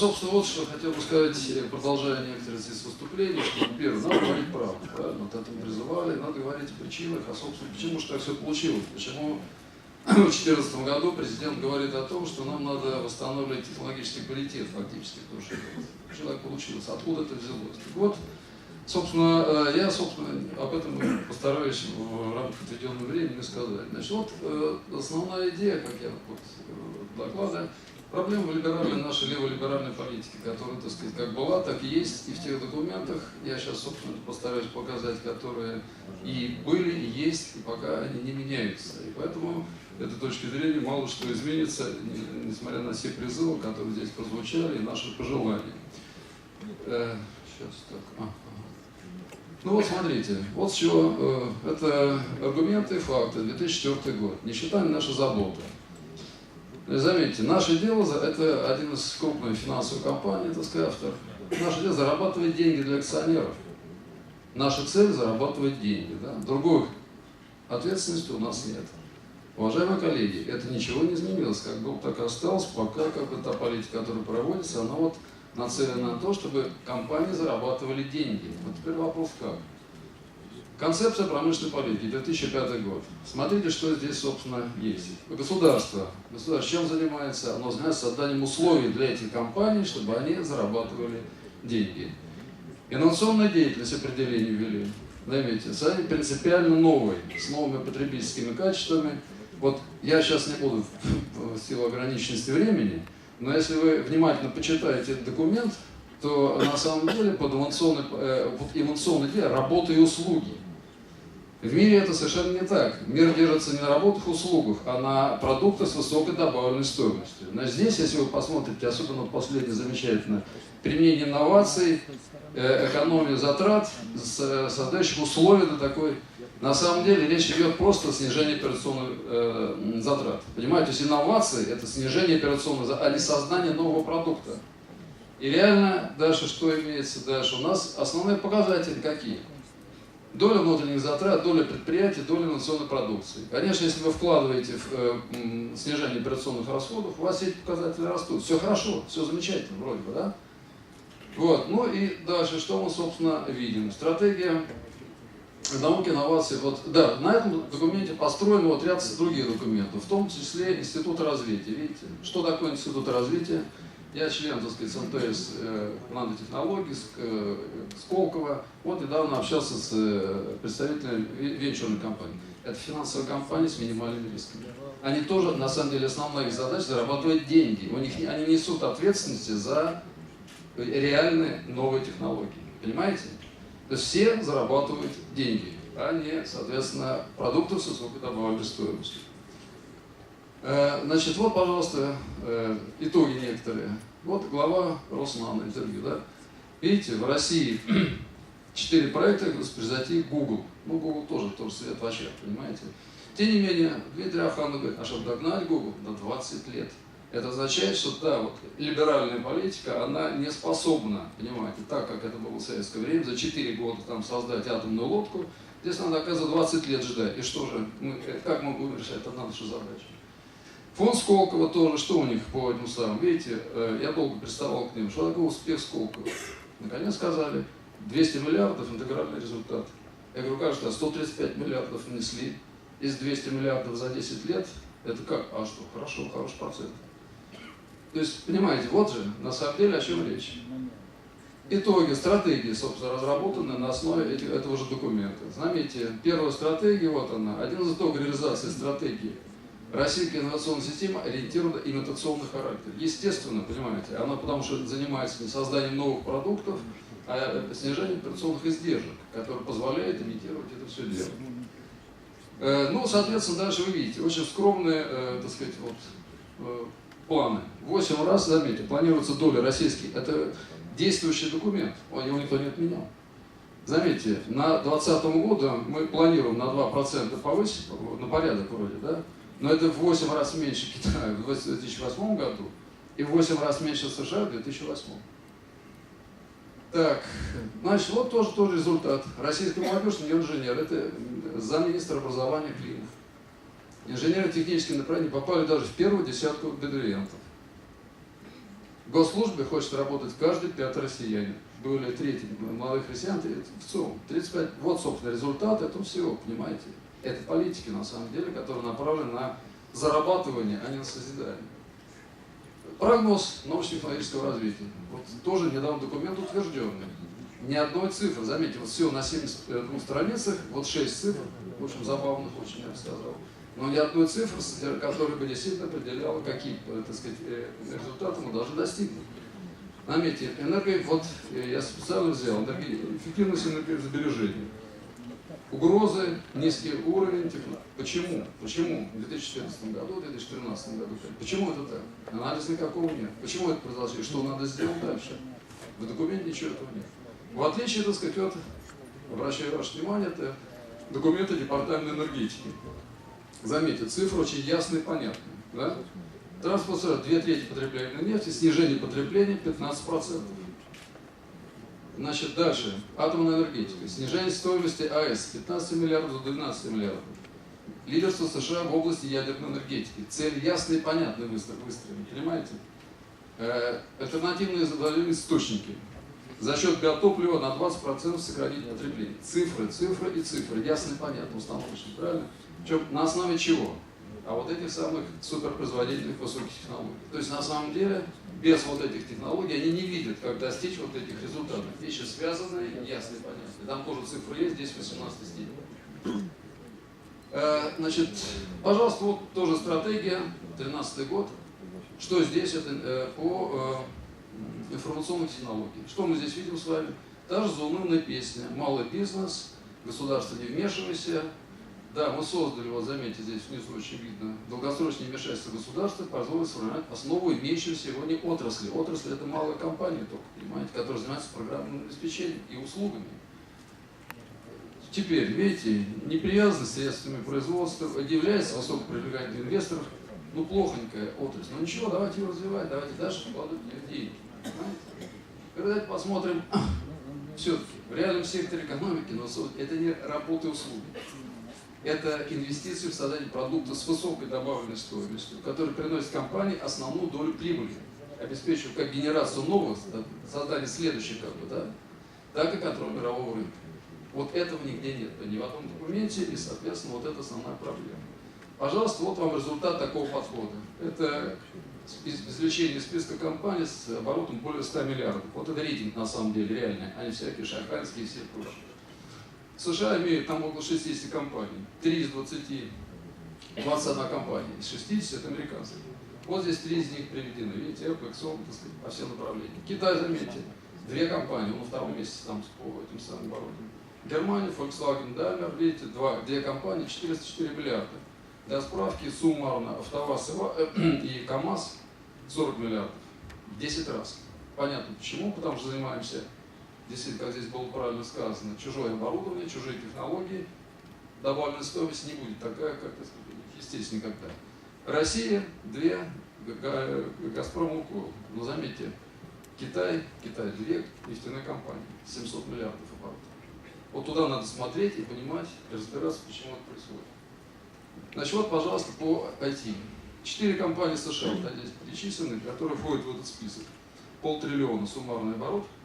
собственно, вот что хотел бы сказать, э, продолжая некоторые из выступлений, что, первое, надо говорить правду, правильно, вот это призывали, надо говорить о причинах, а, собственно, почему же так все получилось, почему в 2014 году президент говорит о том, что нам надо восстанавливать технологический паритет фактически, потому что, что так получилось, откуда это взялось. Так вот, собственно, э, я, собственно, об этом постараюсь в рамках отведенного времени сказать. Значит, вот э, основная идея, как я вот доклада, проблема либеральной, нашей леволиберальной политики, которая, так сказать, как была, так и есть и в тех документах, я сейчас, собственно, постараюсь показать, которые и были, и есть, и пока они не меняются. И поэтому этой точки зрения мало что изменится, несмотря на все призывы, которые здесь прозвучали, и наши пожелания. Э, сейчас так. А, Ну вот смотрите, вот с чего, э, это аргументы и факты, 2004 год, не наша забота. Заметьте, наше дело, это один из крупных финансовых компаний, так сказать, автор. Наше дело зарабатывать деньги для акционеров. Наша цель зарабатывать деньги. Да? Другой ответственности у нас нет. Уважаемые коллеги, это ничего не изменилось, как был, так и осталось, пока как бы та политика, которая проводится, она вот нацелена на то, чтобы компании зарабатывали деньги. Вот теперь вопрос как? Концепция промышленной политики, 2005 год. Смотрите, что здесь, собственно, есть. Государство. Государство чем занимается? Оно занимается созданием условий для этих компаний, чтобы они зарабатывали деньги. Инновационная деятельность определение ввели. Заметьте, сами принципиально новый, с новыми потребительскими качествами. Вот я сейчас не буду в силу ограниченности времени, но если вы внимательно почитаете этот документ, то на самом деле под инновационной, э, под инновационной работа и услуги. В мире это совершенно не так. Мир держится не на работах услугах, а на продуктах с высокой добавленной стоимостью. Но здесь, если вы посмотрите, особенно последнее замечательно, применение инноваций, э, экономия затрат, создающих условия для такой... На самом деле речь идет просто о снижении операционных э, затрат. Понимаете, то есть инновации – это снижение операционных затрат, а не создание нового продукта. И реально дальше что имеется дальше? У нас основные показатели какие? Доля внутренних затрат, доля предприятий, доля инновационной продукции. Конечно, если вы вкладываете в э, снижение операционных расходов, у вас эти показатели растут. Все хорошо, все замечательно вроде бы, да? Вот, ну и дальше, что мы, собственно, видим? Стратегия науки, инноваций. Вот, да, на этом документе построен вот ряд других документов, в том числе Институт развития. Видите, что такое Институт развития? Я член, так сказать, СНТС э, нанотехнологий э, Сколково. Вот недавно общался с э, представителями венчурной компании. Это финансовая компания с минимальными рисками. Они тоже, на самом деле, основная их задача зарабатывать деньги. У них, они несут ответственности за реальные новые технологии. Понимаете? То есть все зарабатывают деньги, а не, соответственно, продукты с высокой добавленной стоимостью. Э, значит, вот, пожалуйста, э, итоги некоторые. Вот глава Роснана интервью, да. Видите, в России четыре проекта превзойти Google. Ну, Google тоже, тоже свет в очах, понимаете. Тем не менее, Дмитрий Афанов говорит, а чтобы догнать Google на 20 лет. Это означает, что да, вот либеральная политика, она не способна, понимаете, так как это было в советское время, за 4 года там создать атомную лодку, здесь надо, оказывается, 20 лет ждать. И что же, мы, как мы будем решать одна наша задача? Фонд Сколково тоже, что у них по этому самому, видите, э, я долго приставал к ним, что такое успех Сколково? Наконец сказали, 200 миллиардов интегральный результат. Я говорю, кажется, а 135 миллиардов внесли, из 200 миллиардов за 10 лет, это как? А что, хорошо, хороший процент. То есть, понимаете, вот же, на самом деле, о чем речь. Итоги, стратегии, собственно, разработаны на основе этого же документа. Заметьте, первая стратегия, вот она, один из итогов реализации стратегии – Российская инновационная система ориентирована имитационный характер. Естественно, понимаете, она потому что занимается не созданием новых продуктов, а снижением операционных издержек, которые позволяют имитировать это все дело. Э, ну, соответственно, дальше вы видите, очень скромные, э, так сказать, вот, э, планы. Восемь раз, заметьте, планируется доля российских. Это действующий документ, его никто не отменял. Заметьте, на 2020 году мы планируем на 2% повысить, на порядок вроде, да? Но это в 8 раз меньше Китая в 2008 году и в 8 раз меньше США в 2008. Так, значит, вот тоже тот результат. Российская молодежь не инженер, это замминистра образования Климов. Инженеры технические направления попали даже в первую десятку абитуриентов. В госслужбе хочет работать каждый пятый россиянин. Более трети молодых россиян в целом. 35. Вот, собственно, результат этого всего, понимаете? Это политики, на самом деле, которые направлены на зарабатывание, а не на созидание. Прогноз научно-технологического развития. Вот тоже недавно документ утвержденный. Ни одной цифры. Заметьте, вот все на 72 страницах, вот 6 цифр, в общем, забавных очень, я бы сказал. Но ни одной цифры, которая бы действительно определяла, какие так сказать, э, результаты мы должны достигнуть. Заметьте, энерго, вот э, я специально взял, энерги, эффективность энергосбережения. Угрозы, низкий уровень технологий. Почему? Почему в 2014 году, в 2013 году? Почему это так? Анализа никакого нет. Почему это произошло? Что надо сделать дальше? В документе ничего этого нет. В отличие, так сказать, от, обращаю ваше внимание, это документы Департамента энергетики. Заметьте, цифры очень ясные и понятные. Да? Транспорт две трети потребления нефти, снижение потребления 15%. Значит, дальше. Атомная энергетика. Снижение стоимости АЭС с 15 миллиардов до 12 миллиардов. Лидерство США в области ядерной энергетики. Цель ясная и понятная выстроена, понимаете? Э, альтернативные возобновляемые источники. За счет биотоплива на 20% сократить потребление. Цифры, цифры и цифры. Ясно и понятно, установочно, правильно? Причем на основе чего? А вот этих самых суперпроизводительных высоких технологий. То есть на самом деле без вот этих технологий они не видят, как достичь вот этих результатов. Вещи связанные, ясные понятные. Там тоже цифры есть, здесь 18 степень. Э, значит, пожалуйста, вот тоже стратегия, 13 год. Что здесь это э, по э, информационных технологиям. Что мы здесь видим с вами? Та же заунывная песня. Малый бизнес, государство не вмешивайся, да, мы создали, вот заметьте, здесь внизу очень видно, долгосрочное вмешательство государства позволит сформировать основу имеющей сегодня отрасли. Отрасль это малая компания только, понимаете, которая занимается программным обеспечением и услугами. Теперь, видите, непривязанность средствами производства является высокопривлекательным инвесторов, ну, плохонькая отрасль. Но ничего, давайте ее развивать, давайте дальше вкладывать. Понимаете? Давайте посмотрим, все-таки, в реальном секторе экономики, но это не работа и услуги это инвестиции в создание продукта с высокой добавленной стоимостью, который приносит компании основную долю прибыли, обеспечивая как генерацию новых, создание следующих, как бы, да, так и контроль мирового рынка. Вот этого нигде нет, ни в одном документе, и, соответственно, вот это основная проблема. Пожалуйста, вот вам результат такого подхода. Это извлечение списка компаний с оборотом более 100 миллиардов. Вот это рейтинг на самом деле реальный, а не всякие шанхайские и все прочие. США имеют там около 60 компаний. 3 из 20, 21 компания. Из 60 это американцы. Вот здесь три из них приведены. Видите, Apple, Exxon, так сказать, по всем направлениям. Китай, заметьте, две компании, он на втором месте там по этим самым оборотам. Германия, Volkswagen, Daimler, видите, два, две компании, 404 миллиарда. Для справки, суммарно АвтоВАЗ и КАМАЗ 40 миллиардов. 10 раз. Понятно почему, потому что занимаемся действительно, как здесь было правильно сказано, чужое оборудование, чужие технологии, добавленная стоимость не будет такая, как, естественно, никогда. Россия, две, Газпром, Лукойл. Но заметьте, Китай, Китай, две нефтяные компании, 700 миллиардов оборотов. Вот туда надо смотреть и понимать, и разбираться, почему это происходит. Значит, вот, пожалуйста, по IT. Четыре компании США, вот здесь перечислены, которые входят в этот список. Полтриллиона суммарный оборот –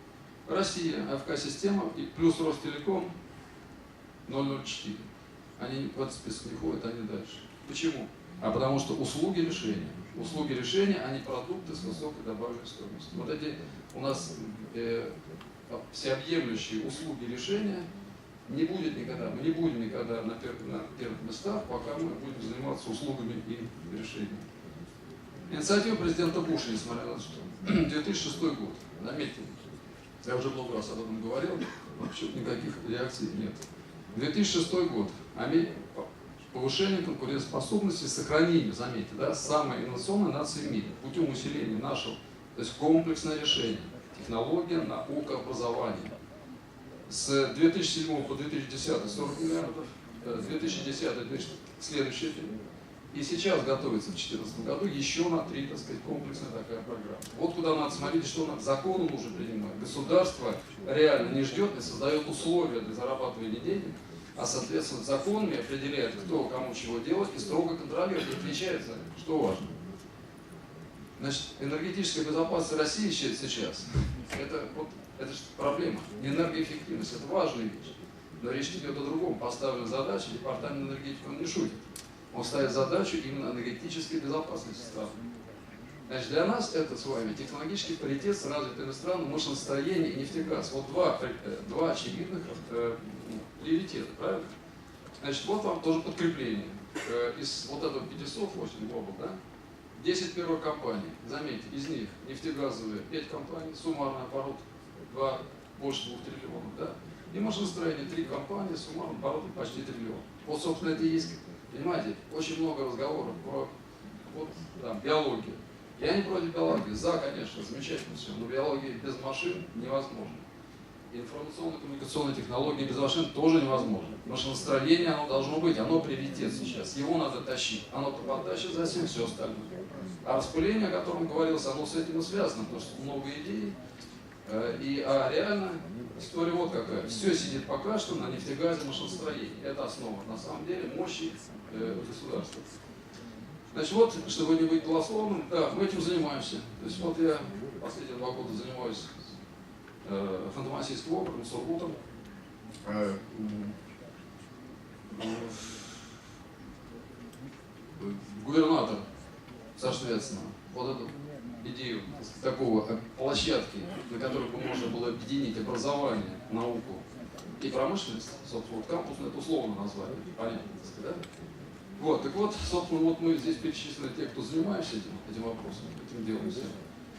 Россия, АФК-система и плюс Ростелеком 004. Они в этот список не входят, они дальше. Почему? А потому что услуги решения. Услуги решения, они продукты с высокой добавленной стоимостью. Вот эти у нас э, всеобъемлющие услуги решения не будет никогда. Мы не будем никогда на, пер, на первых местах, пока мы будем заниматься услугами и решениями. Инициатива президента Буша, несмотря на что, 2006 год, заметьте, я уже много раз об этом говорил, вообще никаких реакций нет. 2006 год. Повышение конкурентоспособности, сохранение, заметьте, да, самой инновационной нации в мире путем усиления нашего, то есть комплексное решение, технология, наука, образование. С 2007 по 2010 40 миллиардов, 2010 э, следующий и сейчас готовится в 2014 году еще на три, так сказать, комплексная такая программа. Вот куда надо смотреть, что надо. Законы нужно принимать. Государство реально не ждет, не создает условия для зарабатывания денег, а, соответственно, законами определяет, кто кому чего делать, и строго контролирует, и отвечает за это, что важно. Значит, энергетическая безопасность России сейчас, это, вот, это же проблема. Энергоэффективность, это важная вещь. Но речь идет о другом. Поставлена задача, департамент энергетики он не шутит. Он ставит задачу именно энергетической безопасности страны. Значит, для нас это с вами технологический паритет с развитыми странами, машиностроение и нефтегаз. Вот два, э, два очевидных э, приоритета, правильно? Значит, вот вам тоже подкрепление. Э, из вот этого 508 глобал, да? 10 первых компаний, заметьте, из них нефтегазовые 5 компаний, суммарный оборот 2, больше 2 триллионов, да? И машиностроение 3 компании, суммарный оборот почти триллион. Вот, собственно, это и есть, понимаете, очень много разговоров про вот, там, биологию. Я не против биологии, за, конечно, замечательно все, но биология без машин невозможно. Информационно-коммуникационные технологии без машин тоже невозможно. Машиностроение, оно должно быть, оно приоритет сейчас, его надо тащить. Оно потащит за всем все остальное. А распыление, о котором говорилось, оно с этим и связано, потому что много идей. Э, И, а реально история вот какая. Все сидит пока что на нефтегазе машиностроении. Это основа, на самом деле, мощи э, государства. Значит, вот, чтобы не быть голословным, да, мы этим занимаемся. То есть вот я последние два года занимаюсь э, Ханты-Мансийским округом, Сургутом. Э, э, губернатор соответственно, вот эту идею такого э, площадки, на которой бы можно было объединить образование, науку и промышленность, собственно, вот кампус, ну, это условно название, понятно, да? Вот, так вот, собственно, вот мы здесь перечислены те, кто занимаемся этим, этим вопросом, этим делом всем.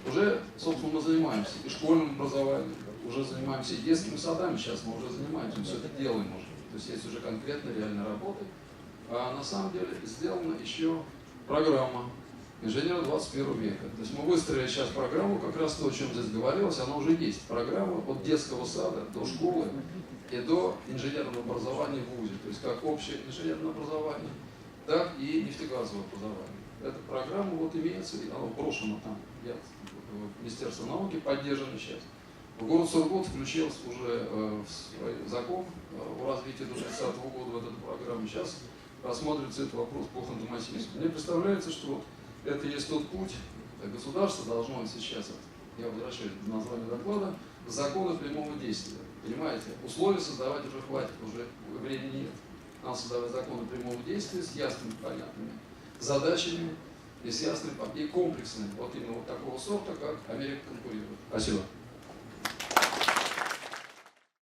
Уже, собственно, мы занимаемся и школьным образованием, уже занимаемся и детскими садами, сейчас мы уже занимаемся, мы все это делаем уже. То есть есть уже конкретная реальная работа. А на самом деле сделана еще программа инженера 21 века. То есть мы выстроили сейчас программу, как раз то, о чем здесь говорилось, она уже есть. Программа от детского сада до школы и до инженерного образования в ВУЗе. То есть как общее инженерное образование, так и нефтегазовое образование. Эта программа вот имеется, и она брошена там, я, Министерство науки поддержана сейчас. В город Сургут включился уже э, в свой закон э, о развитии до 30 года в эту программу. Сейчас рассматривается этот вопрос по Ханты-Мансийску. Мне представляется, что вот это есть тот путь, государство должно сейчас, я возвращаюсь к названию доклада, законы прямого действия. Понимаете, условия создавать уже хватит, уже времени нет. Надо создавать законы прямого действия с ясными, понятными задачами и с ясными и комплексными, вот именно вот такого сорта, как Америка конкурирует. Спасибо.